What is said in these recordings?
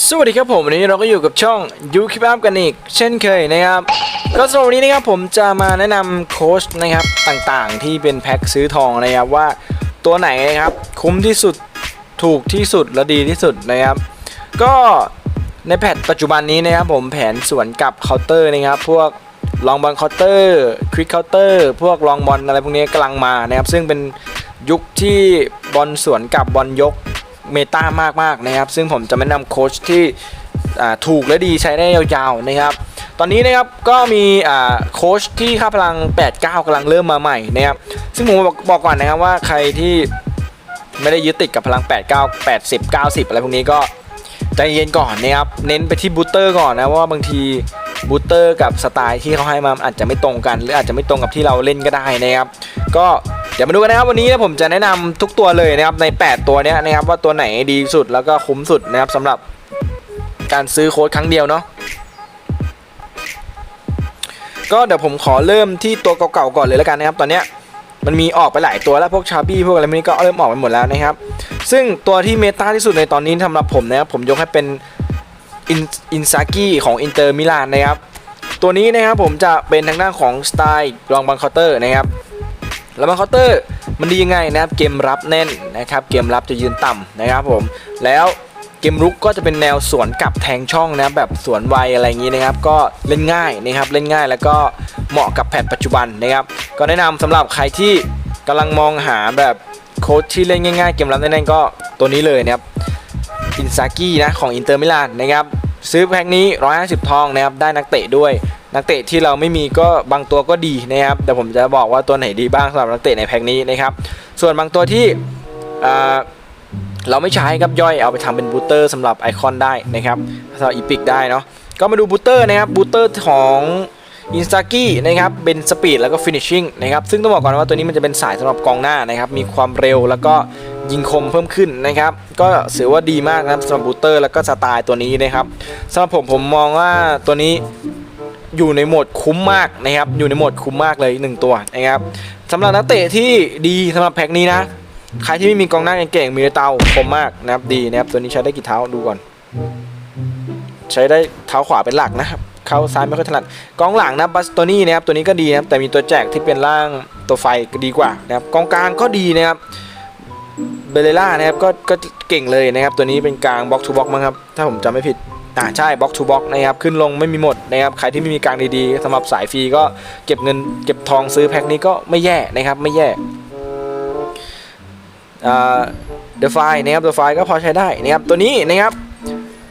สวัสดีครับผมวันนี้เราก็อยู่กับช่องยูคิปอัพกันอีก เช่นเคยนะครับ ก็สำหรับวันนี้นะครับผมจะมาแนะนำโค้ชนะครับต่างๆ ที่เป็นแพ็คซื้อทองนะครับว่าตัวไหนนะครับคุ้มที่สุดถูกที่สุดและดีที่สุดนะครับ ก็ในแพทปัจจุบันนี้นะครับผมแผนสวนกับเคาน์เตอร์นะครับ พวกลองบอลเคาน์เตอร์ควิกเคาน์เตอร์พวกลองบอลอะไรพวกนี้กำลังมานะครับ ซึ่งเป็นยุคที่บอลสวนกับบอลยก เมตามากๆนะครับ ซึ่งผมจะแนะนำโค้ชที่ถูกและดีใช้ได้ยาวๆนะครับ ตอนนี้นะครับก็มีโค้ชที่ค่าพลัง 8-9กำลังเริ่มมาใหม่นะครับ ซึ่งผมบอกบอกก่อนนะครับว่าใครที่ไม่ได้ยึดติดกับพลัง 8 9 80 90 อะไรพวกนี้ก็ใจเย็นก่อนนะครับ เน้นไปที่บูสเตอร์ก่อนนะว่าบางทีบูสเตอร์กับสไตล์ที่เขาให้มาอาจจะไม่ตรงกัน หรืออาจจะไม่ตรงกับที่เราเล่นก็ได้นะครับ ก็ เดี๋ยวมาดูกันนะครับวันนี้ผมจะแนะนำทุกตัวเลยนะครับใน 8 ตัวนี้นะครับว่าตัวไหนดีสุดแล้วก็คุ้มสุดนะครับสำหรับการซื้อโค้ดครั้งเดียวเนาะก็เดี๋ยวผมขอเริ่มที่ตัวเก่าๆก่อนเลยแล้วกันนะครับ ตอนเนี้ยมันมีออกไปหลายตัวแล้วพวกชาบี้พวกอะไรพวกนี้ก็เริ่มออกไปหมดแล้วนะครับ ซึ่งตัวที่เมตาที่สุดในตอนนี้สำหรับผมนะครับผมยกให้เป็นอินซากิของอินเตอร์มิลานนะครับ ตัวนี้นะครับผมจะเป็นทางด้านของสไตล์รองบังคาน์เตอร์นะครับ แล้วบังเคาน์เตอร์มันดียังไงนะครับเกมรับแน่นนะครับเกมรับจะยืนต่ำนะครับผมแล้วเกมรุกก็จะเป็นแนวสวนกับแทงช่องนะแบบสวนไวอะไรอย่างนี้นะครับ ก็เล่นง่ายนะครับเล่นง่ายแล้วก็เหมาะกับแพทปัจจุบันนะครับ ก็แนะนำสำหรับใครที่กำลังมองหาแบบโค้ชที่เล่นง่ายๆ เกมรับแน่นๆก็ตัวนี้เลยนะครับอินซากินะของอินเตอร์มิลานนะครับ ซื้อแพ็คนี้ 150 ทองนะครับได้นักเตะด้วย นักเตะที่เราไม่มีก็บางตัวก็ดีนะครับแต่ผมจะบอกว่าตัวไหนดีบ้างสำหรับนักเตะในแพ็คนี้นะครับส่วนบางตัวที่เราไม่ใช้ครับย่อยเอาไปทำเป็นบูเตอร์สำหรับไอคอนได้นะครับสำหรับอีพิกได้เนาะก็มาดูบูเตอร์นะครับบูเตอร์ของอินสตากี้นะครับเป็นสปีดแล้วก็ฟินิชชิ่งนะครับซึ่งต้องบอกก่อนว่าตัวนี้มันจะเป็นสายสำหรับกองหน้านะครับมีความเร็วแล้วก็ ยิงคมเพิ่มขึ้นนะครับ ก็ถือว่าดีมากนะสำหรับบูเตอร์แล้วก็สไตล์ตัวนี้นะครับสำหรับผมผมมองว่าตัวนี้อยู่ในโหมดคุ้มมากนะครับ อยู่ในโหมดคุ้มมากเลยหนึ่งตัวนะครับสำหรับนักเตะที่ดีสำหรับแพ็คนี้นะใครที่ไม่มีกองหน้าเก่งๆมีเตาคมมากนะครับดีนะครับตัวนี้ใช้ได้กี่เท้าดูก่อน ใช้ได้เท้าขวาเป็นหลักนะครับเข้าซ้ายไม่ค่อยถนัดกองหลังนะบัสโตนี่นะครับตัวนี้ก็ดีนะครับแต่มีตัวแจกที่เป็นร่างตัวไฟก็ดีกว่านะครับกองกลางก็ดีนะครับ เบเลล่านะครับก็ก็เก่งเลยนะครับ ตัวนี้เป็นกลางบล็อกทูบล็อกมั้งครับ ถ้าผมจำไม่ผิดอ่าใช่บล็อกทูบล็อกนะครับ ขึ้นลงไม่มีหมดนะครับ ใครที่ไม่มีกลางดีๆสำหรับสายฟรีก็เก็บเงินเก็บทองซื้อแพ็คนี้ก็ไม่แย่นะครับ ไม่แย่เดอะไฟนะครับเดอะไฟก็พอใช้ได้นะครับ ตัวนี้นะครับ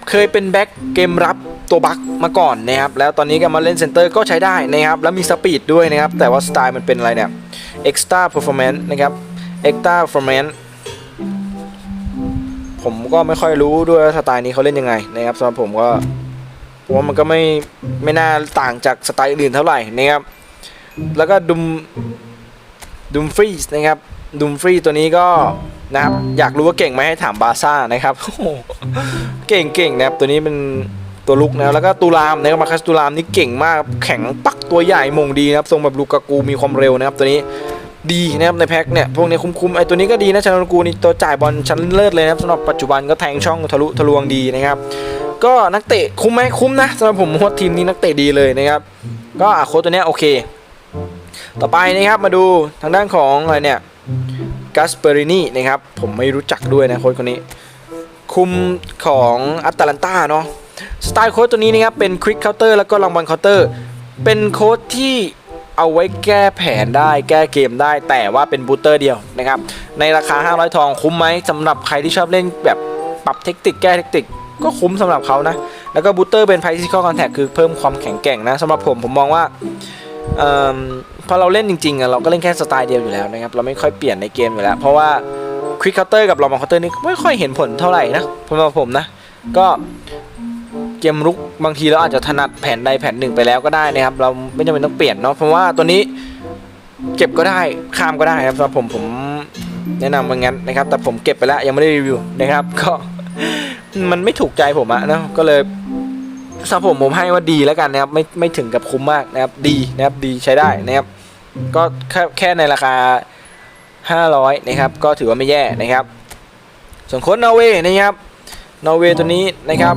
เคยเป็นแบ็คเกมรับตัวบัคมาก่อนนะครับแล้วตอนนี้ก็มาเล่นเซนเตอร์ก็ใช้ได้นะครับแล้วมีสปีดด้วยนะครับแต่ว่าสไตล์มันเป็นอะไรเนี่ย extra performance นต์นะครับ extra performance ผมก็ไม่ค่อยรู้ด้วยสไตล์นี้เขาเล่นยังไงนะครับสำหรับผมก็ผมว่ามันก็ไม่ไม่น่าต่างจากสไตล์อื่นเท่าไหร่นะครับแล้วก็ดุมดุมฟรีสนะครับดุมฟรีตัวนี้ก็นะครับอยากรู้ว่าเก่งไหมให้ถามบาซ่านะครับโอ้โหเก่งเก่งนะครับตัวนี้เป็นตัวลุกนะแล้วก็ตูรามนะครับมาคัสตูรามนี่เก่งมากแข็งปักตัวใหญ่มงดีนะครับทรงแบบลูกากูมีความเร็วนะครับตัวนี้ ดีนะครับในแพ็คเนี่ยพวกนี้คุ้มๆไอตัวนี้ก็ดีนะชานูกูนี่ตัวจ่ายบอลชั้นเลิศเลยนะครับสำหรับปัจจุบันก็แทงช่องทะลุทะลวงดีนะครับ ก็นักเตะคุ้มไหมคุ้มนะสำหรับผมว่าทีมนี้นักเตะดีเลยนะครับ ก็โค้ดตัวเนี้ยโอเค ต่อไปนะครับมาดูทางด้านของอะไรเนี่ยกัสเปอรินีนะครับผมไม่รู้จักด้วยนะโค้ดคนนี้ คุมของอัตแลนตาเนาะสไตล์โค้ดตัวนี้นะครับเป็นควิกเคาน์เตอร์แล้วก็ลองบอลเคาน์เตอร์เป็นโค้ดที่ เอาไว้แก้แผนได้แก้เกมได้ แต่ว่าเป็นบูเตอร์เดียวนะครับ ในราคา 500 ทองคุ้มไหมสำหรับใครที่ชอบเล่นแบบปรับเทคนิคแก้เทคนิคก็คุ้มสำหรับเขานะ แล้วก็บูเตอร์เป็น physical contact คือเพิ่มความแข็งแกร่งนะสำหรับผมผมมองว่าเอิ่มพอเราเล่นจริงๆอะเราก็เล่นแค่สไตล์เดียวอยู่แล้วนะครับเราไม่ค่อยเปลี่ยนในเกมอยู่แล้ว เพราะว่าควิกเคาน์เตอร์กับลองเคาน์เตอร์นี่ไม่ค่อยเห็นผลเท่าไหร่นะสำหรับผมนะ ก็ เกมรุกบางทีเราอาจจะถนัดแผนใดแผนหนึ่งไปแล้วก็ได้นะครับ เราไม่จำเป็นต้องเปลี่ยนเนาะเพราะว่าตัวนี้เก็บก็ได้ข้ามก็ได้ครับสำหรับผมผมแนะนำว่างั้นนะครับ แต่ผมเก็บไปแล้วยังไม่ได้รีวิวนะครับ ก็มันไม่ถูกใจผมอะเนาะก็เลยสำหรับผมผมให้ว่าดีแล้วกันนะครับ ไม่ไม่ถึงกับคุ้มมากนะครับ ดีนะครับดีใช้ได้นะครับ ก็แค่แค่ในราคา 500 นะครับ ก็ถือว่าไม่แย่นะครับ ส่วนโค้ดนอร์เวย์นะครับนอร์เวย์ตัวนี้นะครับ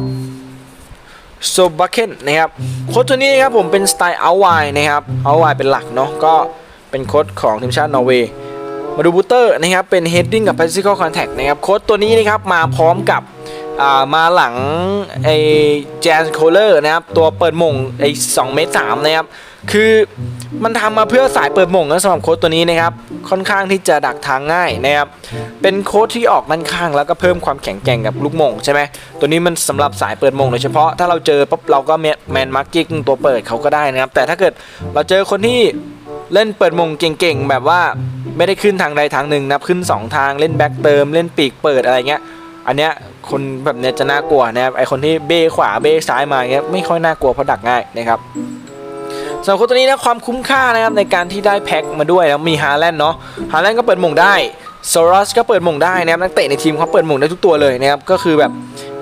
โซบัคเคนนะครับโค้ดตัวนี้นะครับผมเป็นสไตล์เอาไวนะครับเอาไวเป็นหลักเนาะก็เป็นโค้ดของทีมชาตินอร์เวย์มาดูบูเตอร์นะครับเป็น heading กับ physical contact นะครับโค้ดตัวนี้นะครับมาพร้อมกับ มาหลังไอ้แจนโคลเลอร์นะครับ ตัวเปิดมงไอ้2เมตร3นะครับ คือมันทำมาเพื่อสายเปิดมงนะสำหรับโค้ดตัวนี้นะครับ ค่อนข้างที่จะดักทางง่ายนะครับ เป็นโค้ดที่ออกด้านข้างแล้วก็เพิ่มความแข็งแกร่งกับลูกมงใช่ไหมตัวนี้มันสำหรับสายเปิดมงโดยเฉพาะถ้าเราเจอปุ๊บเราก็แมนมาร์กิ้งตัวเปิดเขาก็ได้นะครับ แต่ถ้าเกิดเราเจอคนที่เล่นเปิดมงเก่งๆแบบว่าไม่ได้ขึ้นทางใดทางหนึ่งนะขึ้น 2 ทางเล่นแบ็กเติมเล่นปีกเปิดอะไรเงี้ย อันเนี้ยคนแบบเนี้ยจะน่ากลัวนะครับไอคนที่เบ้ขวาเบ้ซ้ายมาเงี้ยไม่ค่อยน่ากลัวเพราะดักง่ายนะครับสำหรับคนตัวนี้นะความคุ้มค่านะครับในการที่ได้แพ็คมาด้วยแล้วมีฮาแลนด์เนาะฮาแลนด์ก็เปิดหมงได้โซรัสก็เปิดหมงได้นะครับนักเตะในทีมเขาเปิดหมงได้ทุกตัวเลยนะครับก็คือแบบ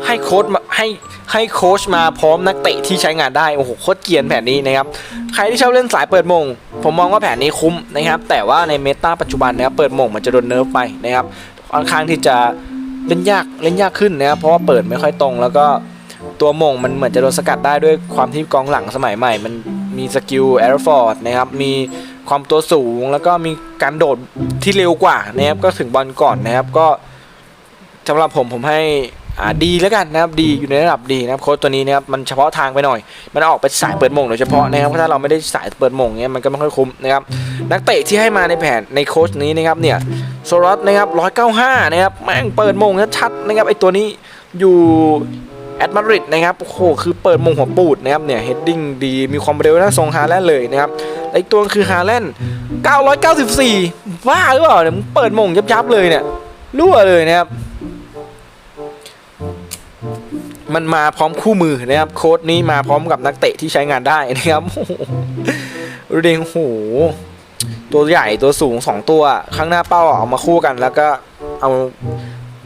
ให้โค้ชมาให้ให้โค้ชมาพร้อมนักเตะที่ใช้งานได้โอ้โหโคตรเกียนแผนนี้นะครับใครที่ชอบเล่นสายเปิดหมง ผมมองว่าแผนนี้คุ้มนะครับแต่ว่าในเมตาปัจจุบันนะครับเปิดหมงมันจะโดนเนิร์ฟไปนะครับค่อนข้างที่จะ เล่นยากเล่นยากขึ้นนะครับเพราะว่าเปิดไม่ค่อยตรง แล้วก็ตัวมงมันเหมือนจะโดนสกัดได้ด้วยความที่กองหลังสมัยใหม่ มันมีสกิลแอร์ฟอร์ดนะครับมีความตัวสูงแล้วก็มีการโดดที่เร็วกว่านะครับก็ถึงบอลก่อนนะครับก็สำหรับผมผมให้ อ่าดีแล้วกันนะครับดีอยู่ในระดับดีนะครับโค้ชตัวนี้นะครับมันเฉพาะทางไปหน่อย มันออกไปสายเปิดมงโดยเฉพาะนะครับเพราะถ้าเราไม่ได้สายเปิดมงเนี้ยมันก็ไม่ค่อยคุ้มนะครับนักเตะที่ให้มาในแผนในโค้ชนี้นะครับเนี่ยโซรอสนะครับ195นะครับแม่งเปิดมงชัดนะครับไอตัวนี้อยู่แอดมาริดนะครับโอ้โหคือเปิดมงหัวปูดนะครับเนี่ยเฮดดิ้งดีมีความเร็วน่าทรงฮาแลนเลยนะครับและอีกตัวคือฮาแลนด์994บ้าหรือเปล่าเนี่ยมึงเปิดมงยับๆเลยเนี่ยรั่วเลยนะครับ มันมาพร้อมคู่มือนะครับ โค้ดนี้มาพร้อมกับนักเตะที่ใช้งานได้นะครับโอ้โหดูดิโอ้โหตัวใหญ่ตัวสูง2ตัวข้างหน้าเป้าเอามาคู่กันแล้วก็เอา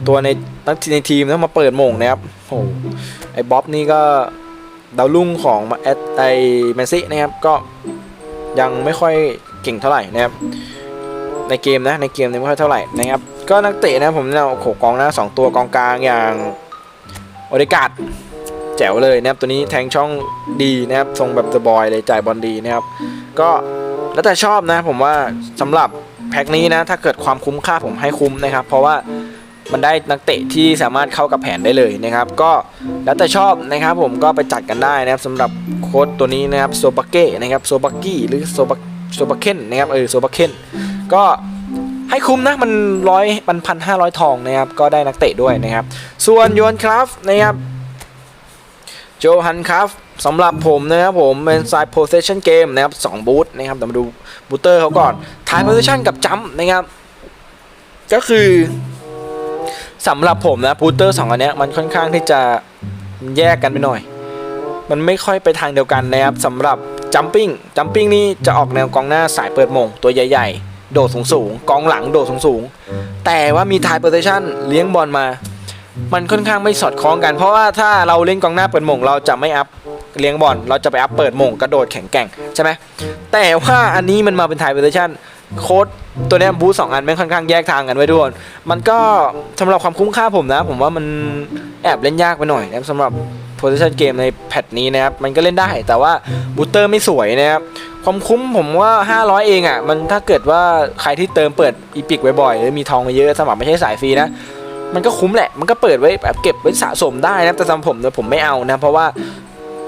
ตัวในนักในทีมแล้วมาเปิดมงนะครับโอ้โหไอ้บ๊อบนี่ก็ดาวรุ่งของแอดไอแมนซี่นะครับก็ยังไม่ค่อยเก่งเท่าไหร่นะครับ ในเกมนะในเกมเนี่ยไม่ค่อยเท่าไหร่นะครับ ก็นักเตะนะผมเนี่ยโอ้โหกองหน้าสองตัวกองกลางอย่าง โอเดกาดแจ๋วเลยนะครับตัวนี้แทงช่องดีนะครับทรงแบบเดอะบอยเลยจ่ายบอลดีนะครับก็แล้วแต่ชอบนะผมว่าสำหรับแพ็คนี้นะถ้าเกิดความคุ้มค่าผมให้คุ้มนะครับ เพราะว่ามันได้นักเตะที่สามารถเข้ากับแผนได้เลยนะครับ ก็แล้วแต่ชอบนะครับผมก็ไปจัดกันได้นะครับสำหรับโค้ดตัวนี้นะครับโซบักเก้นะครับโซบักกี้หรือโซบักโซบักเคนนะครับเออโซบักเคนก็ ให้คุ้มนะมันร้อยมันพันห้าร้อยทองนะครับก็ได้นักเตะด้วยนะครับ ส่วนโยนคราฟนะครับโจฮันครับสำหรับผมนะครับผมเป็นสาย possession game นะครับ2บูทนะครับเดี๋ยวมาดูบูเตอร์เขาก่อน time possession กับจัมนะครับ ก็คือสำหรับผมนะบูเตอร์สองอันเนี้ยมันค่อนข้างที่จะแยกกันไปหน่อย มันไม่ค่อยไปทางเดียวกันนะครับสำหรับ jumping jumping นี่จะออกแนวกองหน้าสายเปิดมงตัวใหญ่ ๆ โดดสูงๆกองหลังโดดสูงๆแต่ว่ามี time possession เลี้ยงบอลมา มันค่อนข้างไม่สอดคล้องกัน เพราะว่าถ้าเราเล่นกองหน้าเปิดมงเราจะไม่อัพเลี้ยงบอลเราจะไปอัพเปิดมงกระโดดแข็งแกร่งใช่ไหมแต่ว่าอันนี้มันมาเป็นไทยเวอร์ชันโค้ดตัวนี้บูสองอันไม่ค่อนข้างแยกทางกันไว้ด้วยมันก็สำหรับความคุ้มค่าผมนะ ผมว่ามันแอบเล่นยากไปหน่อยนะครับสำหรับ position game ในแพทนี้นะครับ มันก็เล่นได้แต่ว่าบูเตอร์ไม่สวยนะครับ ความคุ้มผมว่า 500 เองอะ มันถ้าเกิดว่าใครที่เติมเปิดอีพิกบ่อยๆหรือมีทองมาเยอะสมัครไม่ใช่สายฟรีนะ มันก็คุ้มแหละ มันก็เปิดไว้แบบเก็บไว้สะสมได้นะ แต่สำหรับผมเนี่ยผมไม่เอานะ เพราะว่า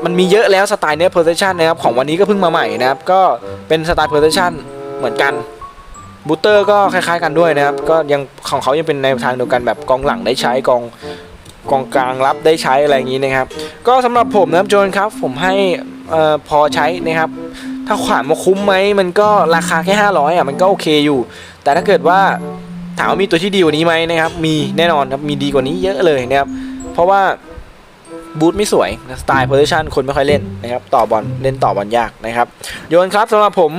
มันมีเยอะแล้วสไตล์เนี้ย position นนะครับ ของวันนี้ก็เพิ่งมาใหม่นะครับ ก็เป็นสไตล์ position เหมือนกันบูเตอร์ก็คล้ายๆกันด้วยนะครับ ก็ยังของเขายังเป็นในทางเดียวกันแบบกองหลังได้ใช้กองกองกลางรับได้ใช้อะไรอย่างนี้นะครับ ก็สำหรับผมนะครับโจนครับผมให้พอใช้นะครับ ถ้าขวานมาคุ้มไหมมันก็ราคาแค่ 500อะมันก็โอเคอยู่ แต่ถ้าเกิดว่าถามว่ามีตัวที่ดีกว่านี้ไหมนะครับ มีแน่นอนครับมีดีกว่านี้เยอะเลยนะครับ เพราะว่าบูทไม่สวยสไตล์โพซิชันคนไม่ค่อยเล่นนะครับ ต่อบอลเล่นต่อบอลยากนะครับ โยนครับสำหรับผม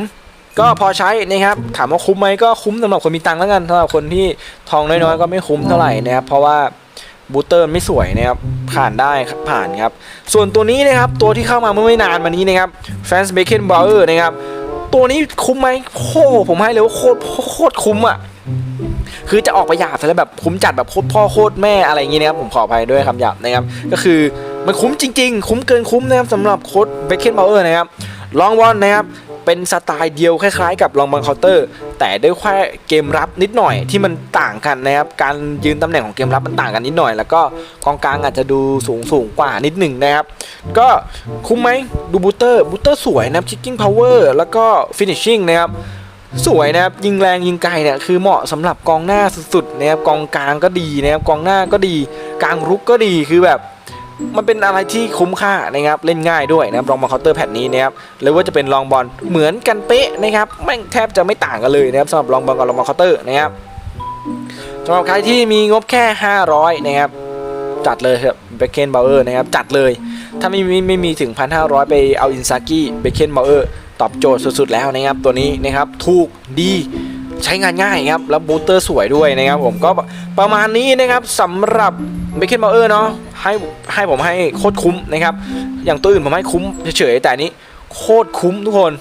ก็พอใช้นะครับ ถามว่าคุ้มไหมก็คุ้มสำหรับคนมีตังค์แล้วกันสำหรับคนที่ทองน้อยๆก็ไม่คุ้มเท่าไหร่นะครับ เพราะว่า บูเตอร์ไม่สวยนะครับผ่านได้ครับผ่านครับ ส่วนตัวนี้นะครับตัวที่เข้ามาเมื่อไม่นานมานี้นะครับแฟนส์เบเกนบอลเออร์นะครับตัวนี้คุ้มไหมโคผมให้เลยว่าโคตรโคตรคุ้มอะคือจะออกไปหยาบซะแล้วแบบคุ้มจัดแบบโคตรพ่อโคตรแม่อะไรอย่างงี้นะครับผมขออภัยด้วยคำหยาบนะครับก็คือมันคุ้มจริง ๆ คุ้มเกินคุ้มนะครับสำหรับโค้ดเบคเคนบาเออร์นะครับลองบอลนะครับ เป็นสไตล์เดียวคล้ายๆ กับลองบอลเคาน์เตอร์ แต่ด้วยแค่เกมรับนิดหน่อยที่มันต่างกันนะครับการยืนตำแหน่งของเกมรับมันต่างกันนิดหน่อย แล้วก็กองกลางอาจจะดูสูงสูงกว่านิดหนึ่งนะครับก็คุ้มไหมดูบูเตอร์บูเตอร์สวยนะครับคิกกิ้งพาวเวอร์แล้วก็ฟินิชชิ่งนะครับสวยนะครับยิงแรงยิงไกลเนี่ยคือเหมาะสำหรับกองหน้าสุดๆนะครับกองกลางก็ดีนะครับกองหน้าก็ดี กลางรุกก็ดีคือแบบ มันเป็นอะไรที่คุ้มค่านะครับเล่นง่ายด้วยนะครับลองบอลเคาน์เตอร์แผ่นนี้นะครับหรือว่าจะเป็นลองบอลเหมือนกันเป๊ะนะครับแม่งแทบจะไม่ต่างกันเลยนะครับสำหรับลองบอลกับลองบอลเคาน์เตอร์นะครับสำหรับใครที่มีงบแค่ 500 นะครับจัดเลยครับเบคเคนบาเออร์นะครับจัดเลย ถ้าไม่มีไม่มีถึง 1,500 ไปเอาอินซากิเบคเคนบาเออร์ตอบโจทย์สุดๆแล้วนะครับตัวนี้นะครับถูกดี ใช้งานง่ายครับ แล้วบูสเตอร์สวยด้วยนะครับผมก็ประมาณนี้นะครับสำหรับเบคเคนบาเออร์เนาะให้ให้ผมให้โคตรคุ้มนะครับ อย่างตัวอื่นผมให้คุ้มเฉยๆแต่นนี้โคตรคุ้มทุกคน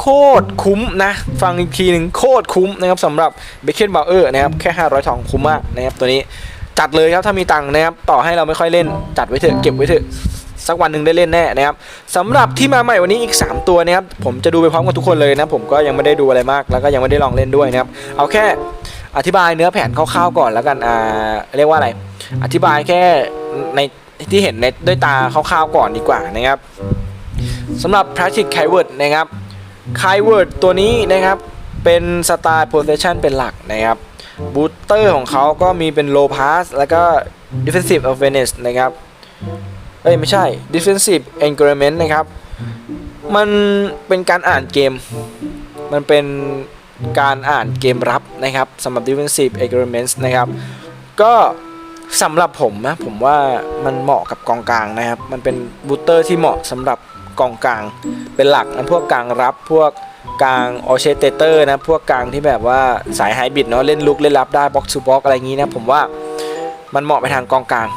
โคตรคุ้มนะ ฟังอีกทีหนึ่งโคตรคุ้มนะครับสำหรับเบคเคนบาเออร์นะครับแค่ 500ทองคุ้มมากนะครับตัวนี้จัดเลยครับถ้ามีตังค์นะครับต่อให้เราไม่ค่อยเล่นจัดไว้เถอะเก็บไว้เถอะ สักวันหนึ่งได้เล่นแน่นะครับสำหรับที่มาใหม่วันนี้อีก 3 ตัวนะครับผมจะดูไปพร้อมกับทุกคนเลยนะผมก็ยังไม่ได้ดูอะไรมากแล้วก็ยังไม่ได้ลองเล่นด้วยนะครับเอาแค่อธิบายเนื้อแผนคร่าวๆก่อนแล้วกันอ่าเรียกว่าอะไร อธิบายแค่ในที่เห็นในด้วยตาคร่าวๆก่อนดีกว่านะครับสำหรับ Patrick k y w o r d นะครับ k y w o r d ตัวนี้นะครับเป็นสไตล์ possession เป็นหลักนะครับบูตเตอร์ของเขาก็มีเป็น low pass แล้วก็ defensive awareness นะครับ เอ้ยไม่ใช่ defensive engagement นะครับ มันเป็นการอ่านเกม มันเป็นการอ่านเกมรับนะครับสำหรับ defensive engagement นะครับ ก็สำหรับผมนะผมว่ามันเหมาะกับกองกลางนะครับ มันเป็นบูตเตอร์ที่เหมาะสำหรับกองกลาง เป็นหลักนะพวกกลางรับพวกกลางออเชเตเตอร์นะพวกกลางที่แบบว่าสายไฮบิดเนาะเล่นลุกเล่นรับได้บ็อกซ์ o บ็อกอะไรอย่างนี้นะผมว่ามันเหมาะไปทางกองกลาง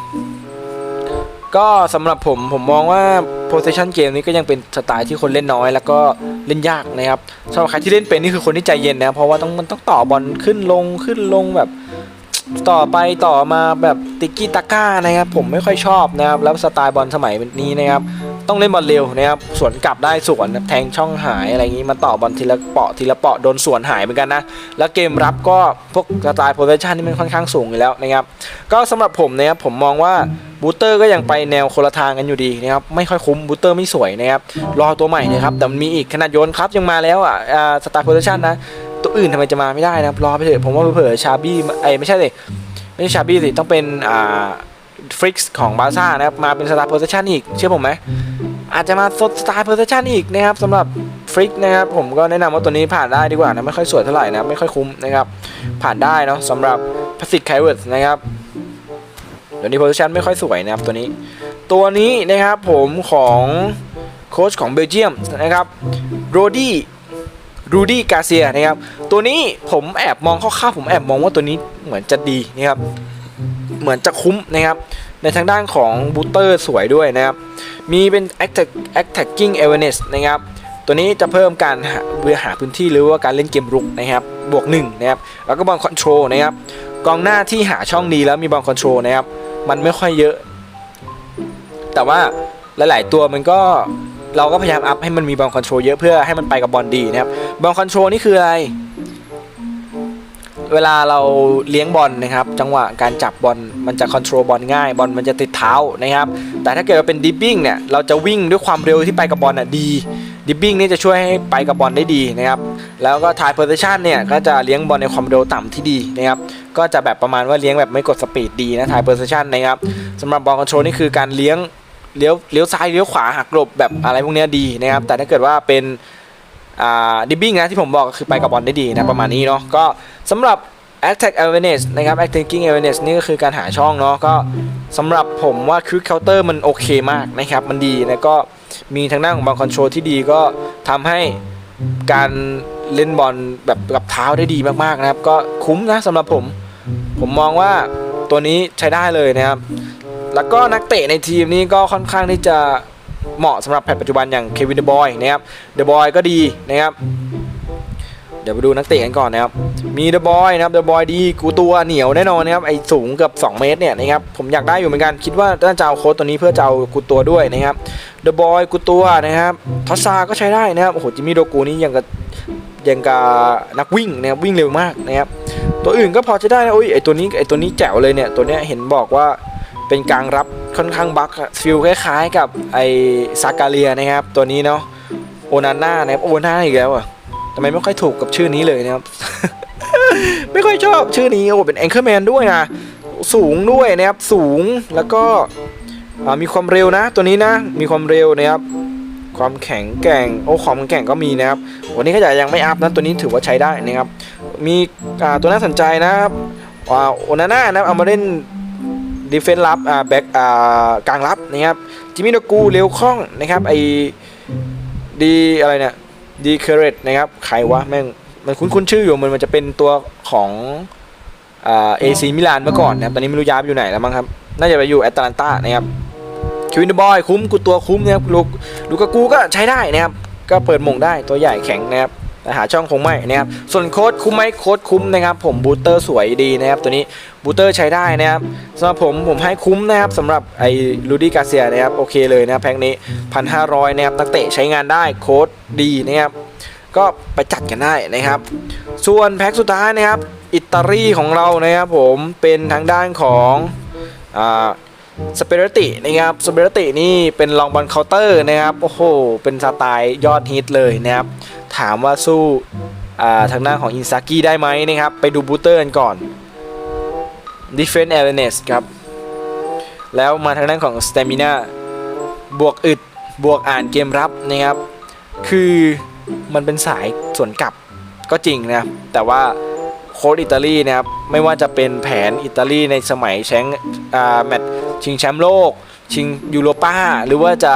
ก็สำหรับผมผมมองว่า possession เกมนี้ก็ยังเป็นสไตล์ที่คนเล่นน้อย แล้วก็เล่นยากนะครับสำหรับใครที่เล่นเป็นนี่คือคนที่ใจเย็นนะเพราะว่าต้องมันต้องต่อบอลขึ้นลงขึ้นลงแบบต่อไปต่อมาแบบติกกี้ตาก้านะครับผมไม่ค่อยชอบนะครับแล้วสไตล์บอลสมัยนี้นะครับ ต้องเล่นบอลเร็วนะครับสวนกลับได้สวนแทงช่องหายอะไรอย่างนี้มาต่อบอลทีละเปาะทีละเปาะโดนสวนหายเหมือนกันนะแล้วเกมรับก็พวกสไตล์โพสชันนี่มันค่อนข้างสูงอยู่แล้วนะครับก็สำหรับผมนะครับผมมองว่าบูเตอร์ก็ยังไปแนวคนละทางกันอยู่ดีนะครับไม่ค่อยคุ้มบูเตอร์ไม่สวยนะครับรอตัวใหม่นะครับแต่มันมีอีกขนาดโยนครับยังมาแล้วอะอ่าสไตล์โพสชันนะตัวอื่นทำไมจะมาไม่ได้นะรอไปเถอะผมว่าเผื่อชาบี้ไอยไม่ใช่เลยไม่ใช่ชาบี้สิต้องเป็นอ่าฟริกซ์ของบาซ่านะครับมาเป็นสไตล์โพสชันอีกเชื่อผมไหม อาจจะมาสดสไตล์โพรสชันอีกนะครับสำหรับฟริกนะครับผมก็แนะนำว่าตัวนี้ผ่านได้ดีกว่านะไม่ค่อยสวยเท่าไหร่นะไม่ค่อยคุ้มนะครับผ่านได้เนาะสำหรับพาสิกไคเวิร์ดนะครับตัวนี้โพสชันไม่ค่อยสวยนะครับตัวนี้ ตัวนี้นะครับผมของโค้ชของเบลเยียมนะครับโรดี้รูดี้กาเซียนะครับตัวนี้ผมแอบมองคร่าวๆผมแอบมองว่าตัวนี้เหมือนจะดีนะครับเหมือนจะคุ้มนะครับในทางด้านของบูเตอร์สวยด้วยนะครับ มีเป็น attack attacking awareness นะครับ ตัวนี้จะเพิ่มการเบื่อหาพื้นที่หรือว่าการเล่นเกมรุกนะครับ บวก1นะครับ แล้วก็บอลคอนโทรลนะครับ กองหน้าที่หาช่องดีแล้วมีบอลคอนโทรลนะครับ มันไม่ค่อยเยอะ แต่ว่าหลาย ๆ ตัวมันก็เราก็พยายามอัพให้มันมีบอลคอนโทรลเยอะเพื่อให้มันไปกับบอลดีนะครับ บอลคอนโทรลนี่คืออะไร เวลาเราเลี้ยงบอลนะครับ จังหวะการจับบอลมันจะคอนโทรลบอลง่ายบอลมันจะติดเท้านะครับแต่ถ้าเกิดว่าเป็นดิฟบิ้งเนี่ยเราจะวิ่งด้วยความเร็วที่ไปกับบอลอะดีดิฟบิ้งนี่จะช่วยให้ไปกับบอลได้ดีนะครับแล้วก็ทายโพซิชันเนี่ยก็จะเลี้ยงบอลในความเร็วต่ำที่ดีนะครับก็จะแบบประมาณว่าเลี้ยงแบบไม่กดสปีดดีนะทายโพซิชันนะครับสำหรับบอลคอนโทรลนี่คือการเลี้ยงเลี้ยวเลี้ยวซ้ายเลี้ยวขวาหักหลบแบบอะไรพวกเนี้ยดีนะครับแต่ถ้าเกิดว่าเป็น ดิบบิ้งนะที่ผมบอกก็คือไปกับบอลได้ดีนะประมาณนี้เนาะก็สำหรับ Attack Awareness นะครับ Attacking Awareness นี่ก็คือการหาช่องเนาะก็สำหรับผมว่า Quick Counter มันโอเคมากนะครับ มันดีแล้วก็มีทางด้านของบอลคอนโทรลที่ดีก็ทำให้การเล่นบอลแบบกับเท้าได้ดีมากๆนะครับ ก็คุ้มนะสำหรับผม ผมมองว่าตัวนี้ใช้ได้เลยนะครับ แล้วก็นักเตะในทีมนี้ก็ค่อนข้างที่จะ เหมาะสำหรับแพทปัจจุบันอย่างเควินเดอะบอยนะครับเดอะบอยก็ดีนะครับเดี๋ยวไปดูนักเตะกันก่อนนะครับ มีเดอะบอยนะครับ เดอะบอยดี กูตัวเหนียวแน่นอนนะครับ ไอสูงเกือบ2 เมตรเนี่ยนะครับ ผมอยากได้อยู่เหมือนกัน คิดว่าน่าจะเอาโค้ดตัวนี้เพื่อจะเอากูตัวด้วยนะครับ เดอะบอยกูตัวนะครับ ทอสซาก็ใช้ได้นะครับ โอ้โห จิมมี่โดกูนี่ยังกับยังกับนักวิ่งนะครับ วิ่งเร็วมากนะครับ ตัวอื่นก็พอจะได้นะโอ้ย ไอตัวนี้ ไอตัวนี้แจ๋วเลยเนี่ย ตัวเนี้ยเห็นบอกว่าเป็นกลางรับ ค่อนข้างบักอะฟิลคล้ายๆกับไอซากาเลียนะครับ ตัวนี้เนาะโอนาน่านะครับโอนาน่าอีกแล้วอะทำไมไม่ค่อยถูกกับชื่อนี้เลยนะครับ ไม่ค่อยชอบชื่อนี้โอ้เป็นแองเกอร์แมนด้วยนะ สูงด้วยนะครับ สูงแล้วก็มีความเร็วนะ ตัวนี้นะ มีความเร็วนะครับ ความแข็งแกร่งโอ้ความแข็งก็มีนะครับ วันนี้ก็จะยังไม่อัพนะตัวนี้ถือว่าใช้ได้นะครับ มีตัวน่าสนใจนะครับโอนาน่านะครับเอามาเล่น ดีเฟนส์รับอ่าแบ็กอ่ากลางรับนะครับจิมิโนกูเร็วคล่องนะครับไอดีอะไรเนี่ยดีเคเรตนะครับใครวะแม่งมันคุ้นๆชื่ออยู่มันมันจะเป็นตัวของอ่าเอซีมิลานเมื่อก่อนนะครับตอนนี้ไม่รู้ย้ายไปอยู่ไหนแล้วมั้งครับน่าจะไปอยู่แอตแลนตานะครับคิวินบอยคุ้มกูตัวคุ้มนะครับลูกลูกากูก็ใช้ได้นะครับก็เปิดมงได้ตัวใหญ่แข็งนะครับ แต่หาช่องคงไม่นะครับ ส่วนโค้ดคุ้มไหมโค้ดคุ้มนะครับผมบูเตอร์สวยดีนะครับตัวนี้บูเตอร์ใช้ได้นะครับสำหรับผมผมให้คุ้มนะครับสำหรับไอ้ลูดี้กาเซียนะครับโอเคเลยนะครับแพ็คนี้พันห้าร้อยนะครับนักเตะใช้งานได้โค้ดดีนะครับก็ไปจัดกันได้นะครับ ส่วนแพ็คสุดท้ายนะครับอิตาลีของเรานะครับผมเป็นทางด้านของอ่า สเปรตินะครับสเปรตินี่เป็นลองบอลเคาน์เตอร์นะครับโอ้โหเป็นสไตล์ยอดฮิตเลยนะครับถามว่าสู้ทางด้าของอินซากิได้ไหมนะครับไปดูบูเตอร์กันก่อน Defense Awareness ครับ แล้วมาทางด้านของ Stamina บวกอึด บวกอ่านเกมรับนะครับ คือมันเป็นสายสวนกลับก็จริงนะครับแต่ว่าโค้ชอิตาลีนะครับ ไม่ว่าจะเป็นแผนอิตาลีในสมัยแชงแมตช์ ชิงแชมป์โลก ชิงยูโรป้า หรือว่าจะ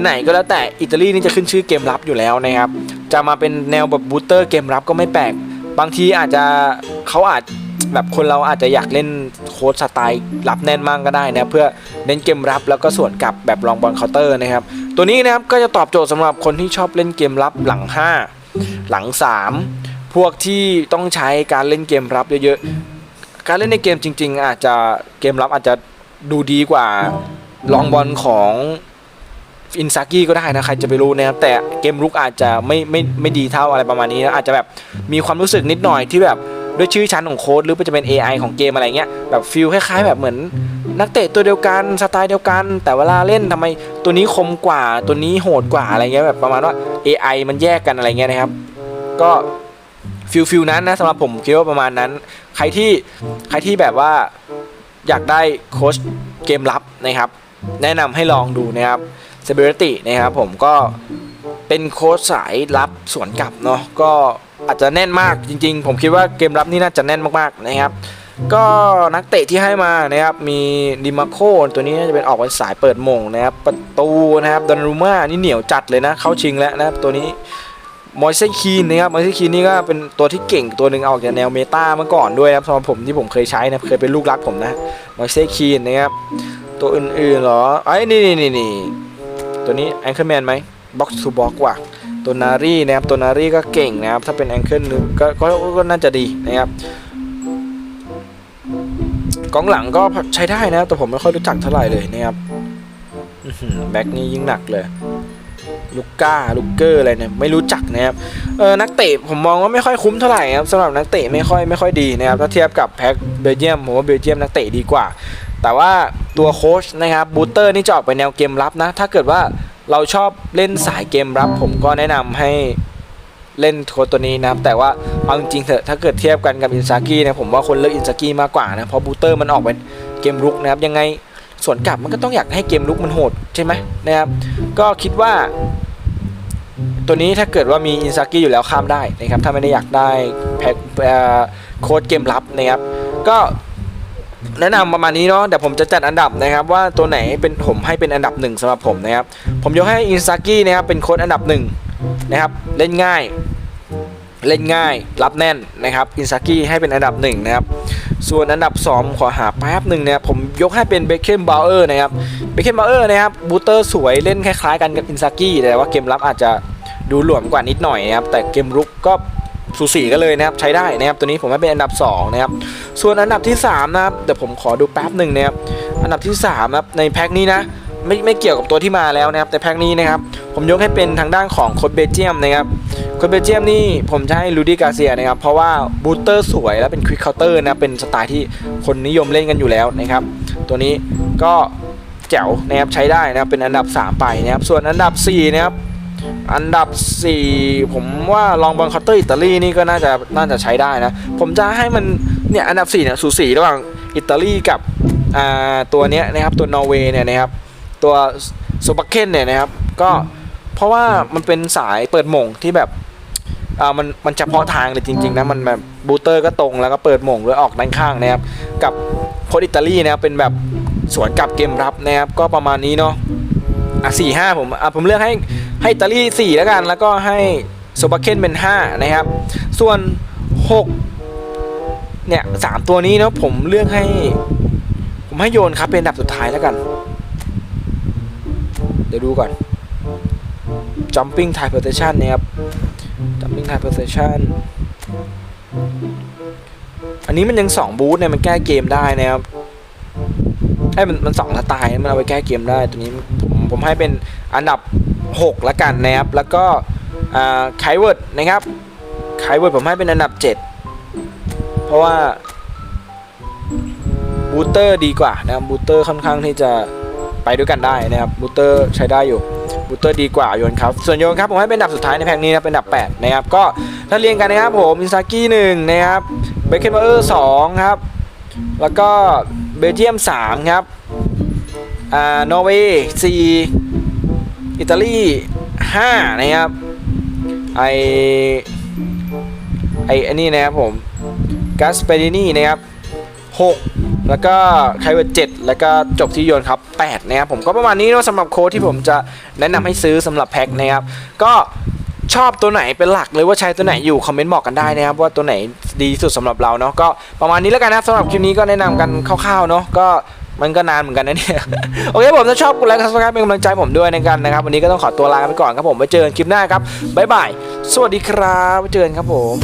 ไหนๆก็แล้วแต่อิตาลีนี่จะขึ้นชื่อเกมรับอยู่แล้วนะครับ จะมาเป็นแนวแบบบูสเตอร์เกมรับก็ไม่แปลก บางทีอาจจะเขาอาจแบบคนเราอาจจะอยากเล่นโค้ดสไตล์รับแน่นมากก็ได้นะเพื่อเน้นเกมรับแล้วก็ส่วนกลับแบบลองบอลเคาน์เตอร์นะครับ ตัวนี้นะครับก็จะตอบโจทย์สำหรับคนที่ชอบเล่นเกมรับหลัง 5 หลัง 3 พวกที่ต้องใช้การเล่นเกมรับเยอะๆการเล่นในเกมจริง ๆ อาจจะเกมรับอาจจะ ดูดีกว่าลองบอลของอินซากิก็ได้นะ ใครจะไปรู้นะครับ แต่เกมรุกอาจจะไม่ไม่ไม่ดีเท่าอะไรประมาณนี้นะอาจจะแบบมีความรู้สึกนิดหน่อยที่แบบด้วยชื่อชั้นของโค้ดหรือว่าจะเป็น AI ของเกมอะไรเงี้ยแบบฟิลคล้ายๆ แบบเหมือน นักเตะตัวเดียวกันสไตล์เดียวกัน แต่เวลาเล่นทำไมตัวนี้คมกว่าตัวนี้โหดกว่าอะไรเงี้ยแบบประมาณว่า AI มันแยกกันอะไรเงี้ยนะครับ ก็ฟิลฟิลนั้นนะสำหรับผมคิดว่าประมาณนั้น ใครที่ใครที่แบบว่า อยากได้โค้ชเกมลับนะครับ แนะนำให้ลองดูนะครับเซเบรตินะครับผมก็เป็นโค้ชสายรับสวนกลับเนาะก็อาจจะแน่นมากจริงๆ ผมคิดว่าเกมรับนี่น่าจะแน่นมากๆนะครับ ก็นักเตะที่ให้มานะครับมีดิมาโคตัวนี้น่าจะเป็นออกเป็นสายเปิดมงนะครับประตูนะครับดอนรูมานี่เหนียวจัดเลยนะเข้าชิงแล้วนะครับตัวนี้ มอยเซคีนนะครับมอยเซคีนนี่ก็เป็นตัวที่เก่งตัวหนึ่งเอาจากแนวเมตาเมื่อก่อนด้วยนะครับสำหรับผมที่ผมเคยใช้นะเคยเป็นลูกรักผมนะมอยเซคีนนะครับตัวอื่นๆเหรอไอ้นี่นี่นี่นี่ตัวนี้แองเกิลแมนไหมบ็อกซ์ทูบ็อกว่ะตัวนารีนะครับตัวนารีก็เก่งนะครับถ้าเป็นแองเกิลก็ก็ก็น่าจะดีนะครับกองหลังก็ใช้ได้นะแต่ผมไม่ค่อยรู้จักเท่าไหร่เลยนะครับแบ็กนี่ยิ่งหนักเลย ลูก้าลูกเกอร์อะไรเนี่ยไม่รู้จักนะครับเออนักเตะผมมองว่าไม่ค่อยคุ้มเท่าไหร่ครับสำหรับนักเตะไม่ค่อยไม่ค่อยดีนะครับถ้าเทียบกับแพ็คเบลเยียมผมว่าเบลเยียมนักเตะดีกว่า แต่ว่าตัวโค้ชนะครับบูเตอร์นี่จะออกไปแนวเกมรับนะ ถ้าเกิดว่าเราชอบเล่นสายเกมรับ ผมก็แนะนำให้เล่นโค้ดตัวนี้นะครับแต่ว่าเอาจริงเถอะถ้าเกิดเทียบกันกับอินซากินะผมว่าคนเลือกอินซากิมากกว่านะเพราะบูเตอร์มันออกเป็นเกมรุกนะครับยังไงส่วนกลับมันก็ต้องอยากให้เกมรุกมันโหดใช่ไหมนะครับ ก็คิดว่า ตัวนี้ถ้าเกิดว่ามีอินซากิอยู่แล้วข้ามได้นะครับถ้าไม่ได้อยากได้แพ็คโค้ดเกมลับนะครับก็แนะนำประมาณนี้เนาะเดี๋ยวผมจะจัดอันดับนะครับว่าตัวไหนเป็นผมให้เป็นอันดับหนึ่งสำหรับผมนะครับผมยกให้อินซากินะครับเป็นโค้ดอันดับหนึ่งนะครับเล่นง่ายเล่นง่ายรับแน่นนะครับอินซากิให้เป็นอันดับหนึ่งนะครับ ส่วนอันดับ 2 ขอหาแป๊บหนึ่งนะครับผมยกให้เป็นเบคเคนบาเออร์นะครับเบคเคนบาเออร์นะครับบูเตอร์สวยเล่นคล้ายๆกันกับอินซากิแต่ว่าเกมรับอาจจะดูหลวมกว่านิดหน่อยนะครับแต่เกมรุกก็สูสีกันเลยนะครับใช้ได้นะครับตัวนี้ผมให้เป็นอันดับ2นะครับส่วนอันดับที่3นะครับเดี๋ยวผมขอดูแป๊บหนึ่งนะครับอันดับที่3นะครับในแพ็คนี้นะไม่ไม่เกี่ยวกับตัวที่มาแล้วนะครับแต่แพ็คนี้นะครับผมยกให้เป็นทางด้านของโคดเบเจียมนะครับ คนเบลเจียมนี่ผมจะให้ลูดี้กาเซียนะครับ เพราะว่าบูเตอร์สวยและเป็นควิกเคาน์เตอร์นะ เป็นสไตล์ที่คนนิยมเล่นกันอยู่แล้วนะครับ ตัวนี้ก็แจ๋วนะครับใช้ได้นะครับ เป็นอันดับ 3 ไปนะครับ ส่วนอันดับ 4 นะครับ อันดับ 4 ผมว่าลองบอลคาน์เตอร์อิตาลีนี่ก็น่าจะน่าจะใช้ได้นะ ผมจะให้มันเนี่ยอันดับ4เนี่ยสูสีระหว่างอิตาลีกับอ่าตัวเนี้ยนะครับตัวนอร์เวย์เนี่ยนะครับตัวโซบักเคนเนี่ยนะครับก็เพราะว่ามันเป็นสายเปิดหม่งที่แบบ อ่ามันมันเฉพาะทางเลยจริง ๆ นะมันแบบบูเตอร์ก็ตรงแล้วก็เปิดหม่งด้วยออกด้านข้างนะครับ กับโค้ดอิตาลีนะครับเป็นแบบสวนกลับเกมรับนะครับก็ประมาณนี้เนาะอะสี่ห้าผมอะผมเลือกให้ให้อิตาลีสี่แล้วกัน แล้วก็ให้โซบักเคนเป็นห้านะครับ ส่วนหกเนี่ยสามตัวนี้เนาะผมเลือกให้ ผมให้โยนครับ เป็นอันดับสุดท้ายแล้วกัน เดี๋ยวดูก่อน jumping time position นะครับ jumping time position อันนี้มันยัง 2 บูทเนี่ยมันแก้เกมได้นะครับไอ้มันมันสองสไตล์มันเอาไปแก้เกมได้ ตัวนี้ผมผมให้เป็นอันดับ 6 ละกันนะครับ แล้วก็อ่าไคเวิร์ดนะครับไคเวิร์ดผมให้เป็นอันดับ 7 เพราะว่าบูเตอร์ดีกว่านะครับบูเตอร์ค่อนข้างที่จะไปด้วยกันได้นะครับบูเตอร์ใช้ได้อยู่ บูเตอร์ดีกว่าโยนครับ ส่วนโยนครับผมให้เป็นดับสุดท้ายในแพ็คนี้นะเป็นอันดับ 8 นะครับ ก็ถ้าเรียงกันนะครับผมอินซากิหนึ่งนะครับเบคเคนเบอร์สองครับ แล้วก็เบลเยียม3ครับอ่านอร์เวย์สี่อิตาลี5นะครับไอไออันนี้นะครับผมกาสเปรินีนะครับ6 แล้วก็ไคเวอร์เจ็ดแล้วก็จบที่โยนครับ8นะครับผมก็ประมาณนี้เนาะสำหรับโค้ดที่ผมจะแนะนำให้ซื้อสำหรับแพ็คนะครับก็ชอบตัวไหนเป็นหลักเลยว่าใช้ตัวไหนอยู่คอมเมนต์บอกกันได้นะครับว่าตัวไหนดีที่สุดสำหรับเราเนาะก็ประมาณนี้แล้วกันนะครับสำหรับคลิปนี้ก็แนะนำกันคร่าวๆเนาะก็มันก็นานเหมือนกันนะเนี่ยโอเคผมถ้าชอบกดไลค์กดซับสไครป์เป็นกำลังใจผมด้วยในกันนะครับวันนี้ก็ต้องขอตัวลาไปก่อนครับผมไว้เจอกันคลิปหน้าครับบ๊ายบายสวัสดีครับไว้เจอกันครับผม